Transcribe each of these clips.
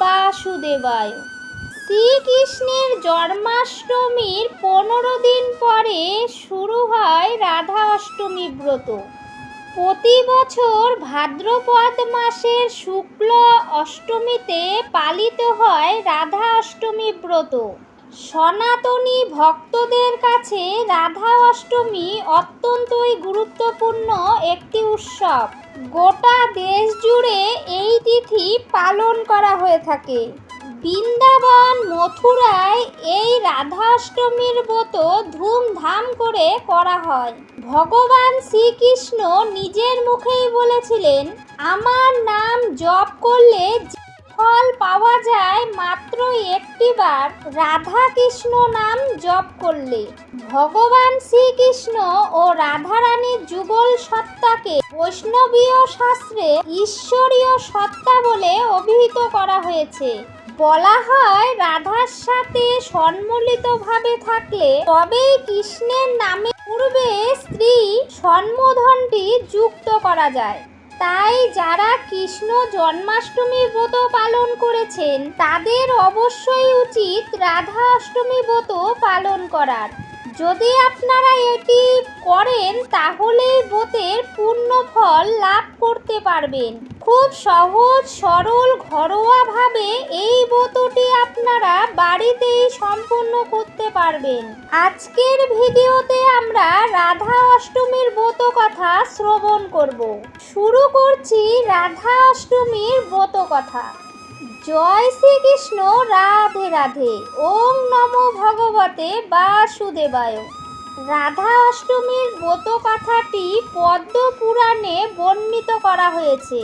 বাসুদেবায়। শ্রীকৃষ্ণের জন্মাষ্টমীর পনেরো দিন পরে শুরু হয় রাধা অষ্টমী ব্রত। প্রতি বছর ভাদ্রপদ মাসের শুক্ল অষ্টমীতে পালিত হয় রাধা অষ্টমী ব্রত। সনাতনী ভক্তদের কাছে রাধা অষ্টমী অত্যন্তই গুরুত্বপূর্ণ একটি উৎসব। গোটা দেশ জুড়ে এই তিথি পালন করা হয়ে থাকে। বৃন্দাবন, মথুরায় এই রাধাষ্টমীর ব্রত ধুমধাম করে করা হয়। ভগবান শ্রীকৃষ্ণ নিজের মুখেই বলেছিলেন, আমার নাম জপ করলে ফল পাওয়া যায় মাত্র একটিবার। রাধা কৃষ্ণ নাম জপ করলে। ভগবান শ্রীকৃষ্ণ ও রাধারানীর যুগল সত্তাকে বৈষ্ণবীয় শাস্ত্রে ঈশ্বরীয় সত্তা বলে অভিহিত করা হয়েছে। বলা হয়, রাধার সাথে সম্মিলিতভাবে থাকলে তবেই কৃষ্ণের নামে পূর্বে স্ত্রী সম্বোধনটি যুক্ত করা যায়। তাই যারা কৃষ্ণ জন্মাষ্টমী ব্রত পালন করেছেন, তাদের অবশ্যই উচিত রাধা অষ্টমী ব্রত পালন করার। যদি আপনারা এটি করেন তাহলে বোতের পূর্ণ ফল লাভ করতে পারবেন। খুব সহজ, সরল, ঘরোয়াভাবে এই ব্রতটি আপনারা বাড়িতেই সম্পূর্ণ করতে পারবেন। আজকের ভিডিওতে আমরা রাধা অষ্টমীর ব্রত কথা শ্রবণ করব। শুরু করছি রাধা অষ্টমীর ব্রত কথা। জয় শ্রীকৃষ্ণ, রাধে রাধে। ওম নমো ভগবতে বাসুদেবায়। রাধা অষ্টমীর ব্রত কথাটি পদ্ম পুরাণে বর্ণিত করা হয়েছে।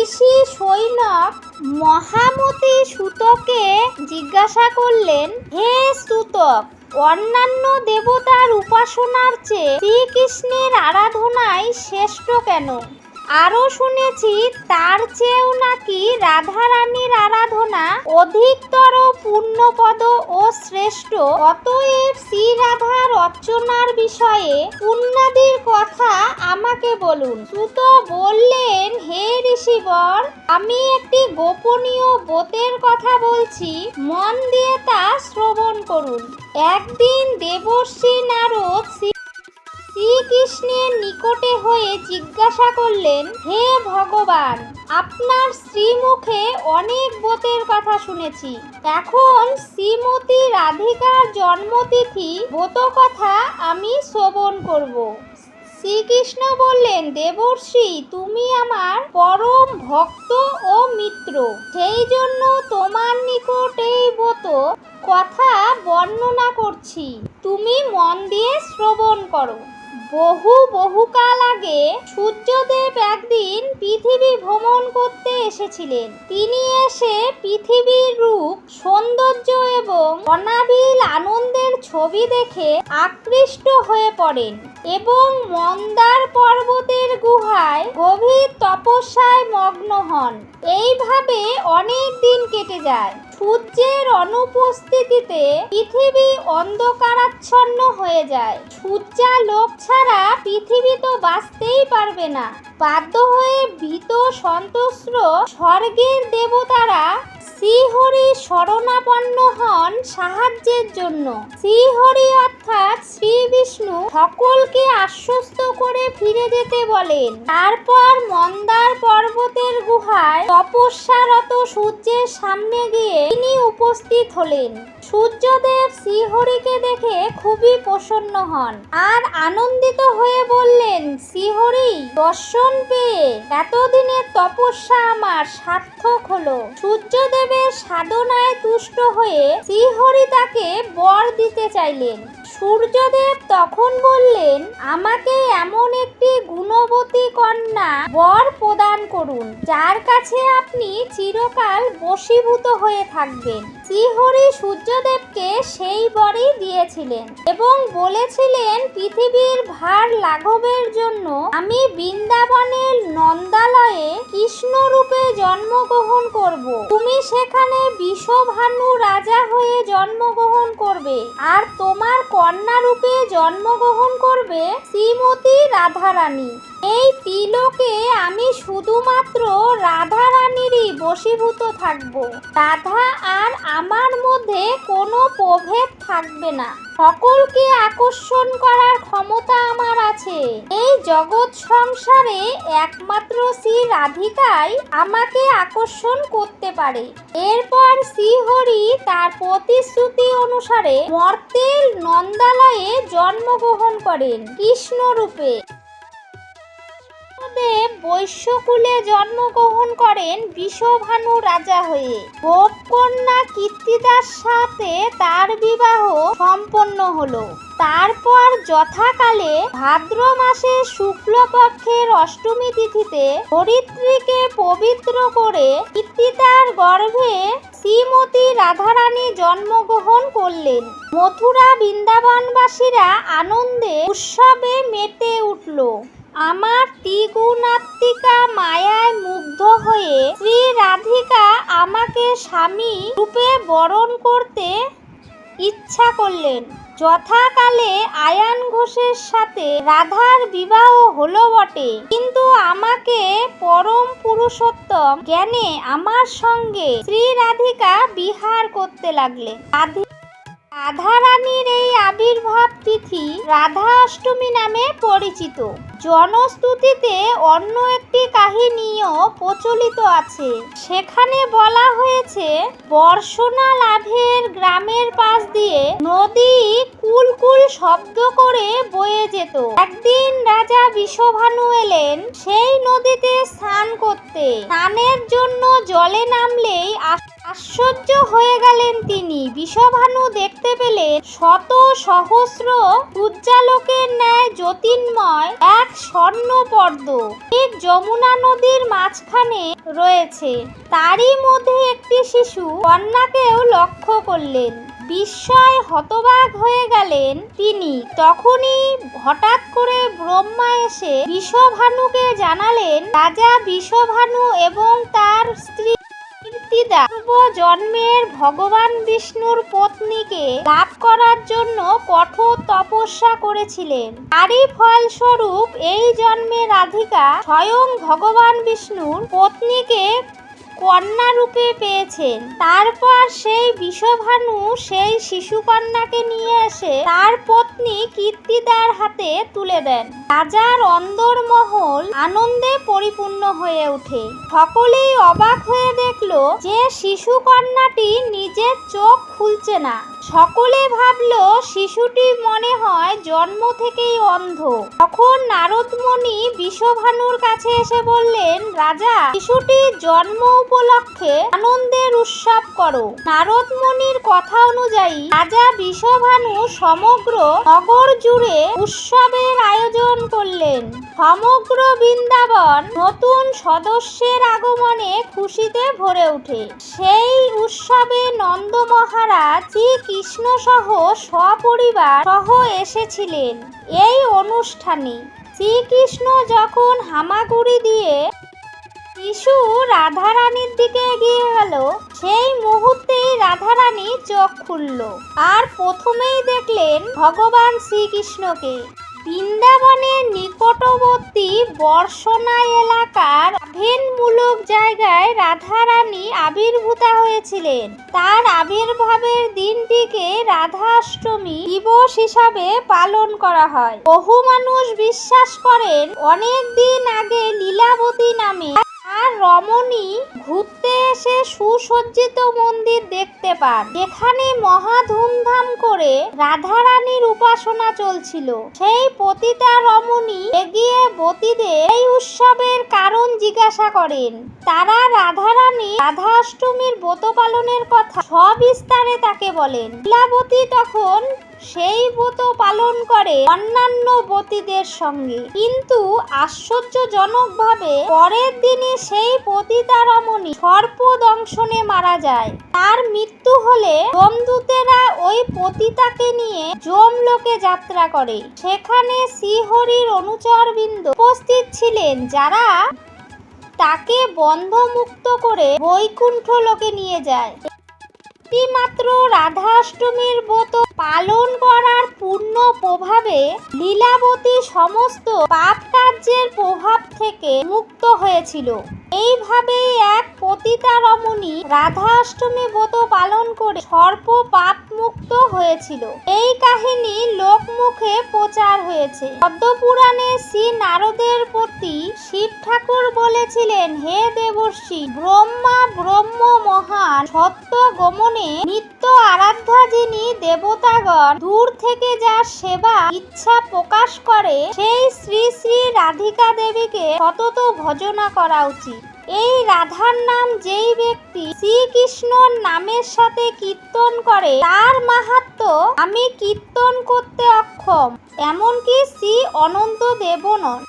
ঋষি সৈনক মহামতি সুতকে জিজ্ঞাসা করলেন, হে সুতক, অন্যান্য দেবতার উপাসনার চেয়ে শ্রীকৃষ্ণের আরাধনায় শ্রেষ্ঠ কেন? আরও শুনেছি তার চেয়েও নাকি রাধারানীর আরাধনা অধিকতর পূর্ণপদ ও শ্রেষ্ঠ। অতএব শ্রী রাধার অর্চনার বিষয়ে পুণ্যাদির কথা আমাকে বলুন। সুত বললেন, হে ঋষিবর, আমি একটি গোপনীয় বোতের কথা বলছি। মন দিয়ে তা শ্রবণ করুন। একদিন দেবর্ষী নারদ শ্রী শ্রীকৃষ্ণের নিকটে হয়ে জিজ্ঞাসা করলেন, হে ভগবান, আপনার শ্রীমুখে অনেক ব্রতের কথা শুনেছি। এখন শ্রীমতী রাধিকার জন্মতিথি ব্রত কথা আমি শ্রবণ করব। শ্রীকৃষ্ণ বললেন, দেবর্ষি, তুমি আমার পরম ভক্ত ও মিত্র। সেই জন্য তোমার নিকট এই ব্রত কথা বর্ণনা করছি। তুমি মন দিয়ে শ্রবণ করো। বহু বহুকাল আগে সূর্যদেব একদিন পৃথিবী ভ্রমণ করতে এসেছিলেন। তিনি এসে পৃথিবীর রূপ, সৌন্দর্য এবং অনাবিল আনন্দের ছবি দেখে আকৃষ্ট হয়ে পড়েন এবং মন্দার পর্বতের গুহায় গভীর তপস্যায় মগ্ন হন। এইভাবে অনেক দিন কেটে যায়। সূর্যের অনুপস্থিতিতে পৃথিবী অন্ধকারাচ্ছন্ন হয়ে যায়। সূর্যালোক ছাড়া পৃথিবী তো বাঁচতেই পারবে না। বাধ্য হয়ে ভীত সন্তুষ্ট স্বর্গের দেবতারা শ্রীহরি শরণাপন্ন হন সাহায্যের জন্য। শ্রীহরি অর্থাৎ শ্রী বিষ্ণু সকলকে আশ্বস্ত করে ফিরে যেতে বলেন। তারপর মন্দার পর্বতের গুহায় তপস্যারত সূর্যের সামনে গিয়ে তিনি উপস্থিত হলেন। সূর্যদেব শ্রীহরিকে দেখে খুবই প্রসন্ন হন আর আনন্দিত হয়ে বললেন, শ্রীহরি দর্শন পেয়ে এতদিনের তপস্যা আমার সার্থক হলো। সূর্যদেবের সাধনায় তুষ্ট হয়ে শ্রীহরি তাকে বর দিতে চাইলেন। সূর্যদেব তখন বললেন, আমাকে এমন একটি গুণবতী কন্যা বর প্রদান করুন, যার কাছে আপনি চিরকাল বশীভূত হয়ে থাকবেন। শ্রীহরি সূর্যদেবকে সেই বরই দিয়েছিলেন এবং বলেছিলেন, পৃথিবীর ভার লাঘবের জন্য আমি বৃন্দাবনের নন্দালয়ে কৃষ্ণ রূপে জন্মগ্রহণ করব। তুমি সেখানে বিষভানু রাজা হয়ে জন্মগ্রহণ করবে আর তোমার কন্যা রূপে জন্মগ্রহণ করবে শ্রীমতী রাধারানী। এই তিলকে আমি শুধুমাত্র রাধারানীরই বশীভূত থাকব। রাধা আর আমার মধ্যে কোনো প্রভেদ থাকবে না। সকলকে আকর্ষণ করার ক্ষমতা আমার আছে। এই জগৎ সংসারে একমাত্র শ্রী রাধিকাই আমাকে আকর্ষণ করতে পারে। এরপর শ্রীহরি তার প্রতিশ্রুতি অনুসারে মর্তের নন্দালয়ে জন্মগ্রহণ করেন কৃষ্ণ রূপে বৈশ্যকুলে জন্মগ্রহণ করেন বিষভানু রাজা হয়ে। গোপকন্যা কীর্তিদার সাথে তার বিবাহ সম্পন্ন হলো। তারপর যথাকালে ভাদ্র মাসে শুক্লপক্ষের অষ্টমী তিথিতে ধরিত্রীকে পবিত্র করে কীর্তিদার গর্ভে শ্রীমতী রাধারানী জন্মগ্রহণ করলেন। মথুরা বৃন্দাবনবাসীরা আনন্দে উৎসবে মেতে উঠল। আমার ত্রিগুণাত্মিকা মায়ায় মুগ্ধ হয়ে শ্রী রাধিকা আমাকে স্বামী রূপে বরণ করতে ইচ্ছা করলেন। যথাকালে আয়ান ঘোষের সাথে রাধার বিবাহ হলো বটে। কিন্তু আমাকে পরম পুরুষোত্তম জ্ঞানে আমার সঙ্গে শ্রী রাধিকা বিহার করতে লাগলেন। রাধি রাধারানীর এই আবির্ভাব তিথি রাধা অষ্টমী নামে পরিচিত। জনস্তুতিতে অন্য একটি কাহিনীও প্রচলিত আছে। সেখানে বলা হয়েছে, বর্ষণা লাভের গ্রামের পাশ দিয়ে নদী কুলকুল শব্দ করে বয়ে যেত। একদিন রাজা বিষভানু এলেন সেই নদীতে স্নান করতে। স্নানের জন্য জলে নামলেই আশ্চর্য হয়ে গেলেন তিনি। বিষভানু দেখতে পেলেন শত সহস্র সূর্যালোকের ন্যায় জ্যোতির্ময় এক স্বর্ণ পর্দ ঠিক যমুনা নদীর মাঝখানে রয়েছে। তারই মধ্যে একটি শিশু কন্যাকেও লক্ষ্য করলেন। বিস্ময় হতবাক হয়ে গেলেন তিনি। তখনই হঠাৎ করে ব্রহ্মা এসে বিষভানুকে জানালেন, রাজা বিষভানু এবং তার স্ত্রী পূর্ব জন্মের ভগবান বিষ্ণুর পত্নীকে লাভ করার জন্য কঠোর তপস্যা করেছিলেন। তারই ফলস্বরূপ এই জন্মে রাধিকা স্বয়ং ভগবান বিষ্ণুর পত্নীকে কন্যা রূপে পেয়েছেন। তারপর সেই বিষভানু সেই শিশুকন্যাকে নিয়ে এসে তার পত্নী কীর্তিদার হাতে তুলে দেন। রাজার অন্দরমহল আনন্দে পরিপূর্ণ হয়ে ওঠে। সকলেই অবাক হয়ে দেখল যে শিশু কন্যাটি নিজের চোখ খুলছে না। সকলে ভাবল শিশুটি মনে হয় জন্ম থেকেই অন্ধ। তখন নারদমণি বিশ্বভানুর কাছে এসে বললেন, রাজা, শিশুটি জন্ম উপলক্ষে আনন্দের উৎসব করো। নারদমণির কথা অনুযায়ী রাজা বিশ্বভানু সমগ্র নগর জুড়ে উৎসবের আয়োজন করলেন। সমগ্র বৃন্দাবন নতুন সদস্যের আগমনে খুশিতে ভরে ওঠে। সেই উৎসবে নন্দ মহারাজ শ্রীকৃষ্ণ সহ সপরিবার সহ এসেছিলেন এই অনুষ্ঠানে। শ্রীকৃষ্ণ যখন হামাগুড়ি দিয়ে শিশু রাধারানীর দিকে এগিয়ে গেল, সেই মুহূর্তেই রাধারানী চোখ খুলল। আর প্রথমেই দেখলেন ভগবান শ্রীকৃষ্ণকে। বৃন্দাবনের নিকটবর্তী বর্ষনা এলাকার আভেনমূলক জায়গায় রাধারানী আবির্ভূতা হয়েছিলেন। তার আবির্ভাবের দিনটিকে রাধাষ্টমী দিবস হিসাবে পালন করা হয়। বহু মানুষ বিশ্বাস করেন, অনেক দিন আগে লীলাবতী নামে রমণী ঘুরতে এসে সুসজ্জিত মন্দির দেখতে পান। যেখানে মহা ধুমধাম করে রাধারানীর উপাসনা চলছিল। সেই পতিতা রমণী এগিয়ে বতীদের এই উৎসবের কারণ জিজ্ঞাসা করেন। তারা রাধা রাধারানী রাধাষ্টমীর ব্রত পালনের কথা সবিস্তারে তাকে বলেন। লীলাবতী তখন সেই ব্রত পালন করে অন্যান্য বতীদের সঙ্গে। কিন্তু আশ্চর্যজনকভাবে পরের দিনে সেই পতিতা রমণী সর্প দংশনে মারা যায়। তার মৃত্যু হলে যমদূতেরা ওই পতিতাকে নিয়ে যমলোকে যাত্রা করে। সেখানে শ্রীহরির অনুচরবৃন্দ উপস্থিত ছিলেন, যারা তাকে বন্ধমুক্ত করে বৈকুণ্ঠ লোকে নিয়ে যায়। মাত্র রাধাষ্টমীর ব্রত পালন করার পূর্ণ প্রভাবে লীলাবতী সমস্ত পাপ কার্যের প্রভাব থেকে মুক্ত হয়েছিল। এইভাবেই এক পতিতা মুনি রাধাষ্টমী ব্রত পালন করে সর্প পাপ মুক্ত হয়েছিল। এই কাহিনী লোকমুখে প্রচার হয়েছে। পদ্মপুরাণে শ্রী নারদের প্রতি শিব ঠাকুর বলেছিলেন, হে দেবর্ষি ব্রহ্মা, ব্রহ্ম মহান সত্য গমনে নিত্য আরাধ্যা যিনি দেবতাগণ দূর থেকে যার সেবা ইচ্ছা প্রকাশ করে, সেই শ্রী শ্রী রাধিকা দেবীকে সতত ভজনা করা উচিত। এই রাধার নাম যেই ব্যক্তি শ্রীকৃষ্ণর নামের সাথে কীর্তন করে, তার মাহাত্ম, আমি কীর্তন করতে অক্ষম এমনকি শ্রী অনন্ত দেবও নন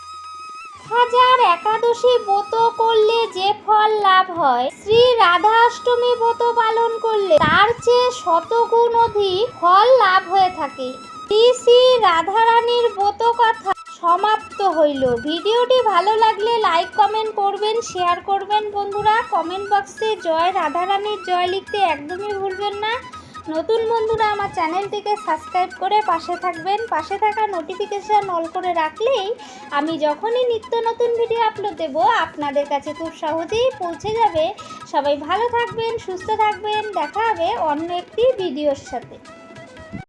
হাজার একাদশী ব্রত করলে যে ফল লাভ হয়, শ্রী রাধা অষ্টমী ব্রত পালন করলে তার চেয়ে শতগুণ অধিক ফল লাভ হয়ে থাকে। শ্রী শ্রী রাধারানীর ব্রত কথা সমাপ্ত হইল। ভিডিওটি ভালো লাগলে লাইক কমেন্ট করবেন শেয়ার করবেন বন্ধুরা। কমেন্ট বক্সে জয় রাধারানীর জয় লিখতে একদমই ভুলবেন না। নতুন বন্ধুরা, আমার চ্যানেলটিকে সাবস্ক্রাইব করে পাশে থাকবেন। পাশে থাকা নোটিফিকেশান অল করে রাখলেই আমি যখনই নিত্য নতুন ভিডিও আপলোড দেব, আপনাদের কাছে খুব সহজেই পৌঁছে যাবে। সবাই ভালো থাকবেন, সুস্থ থাকবেন। দেখা হবে অন্য একটি ভিডিওর সাথে।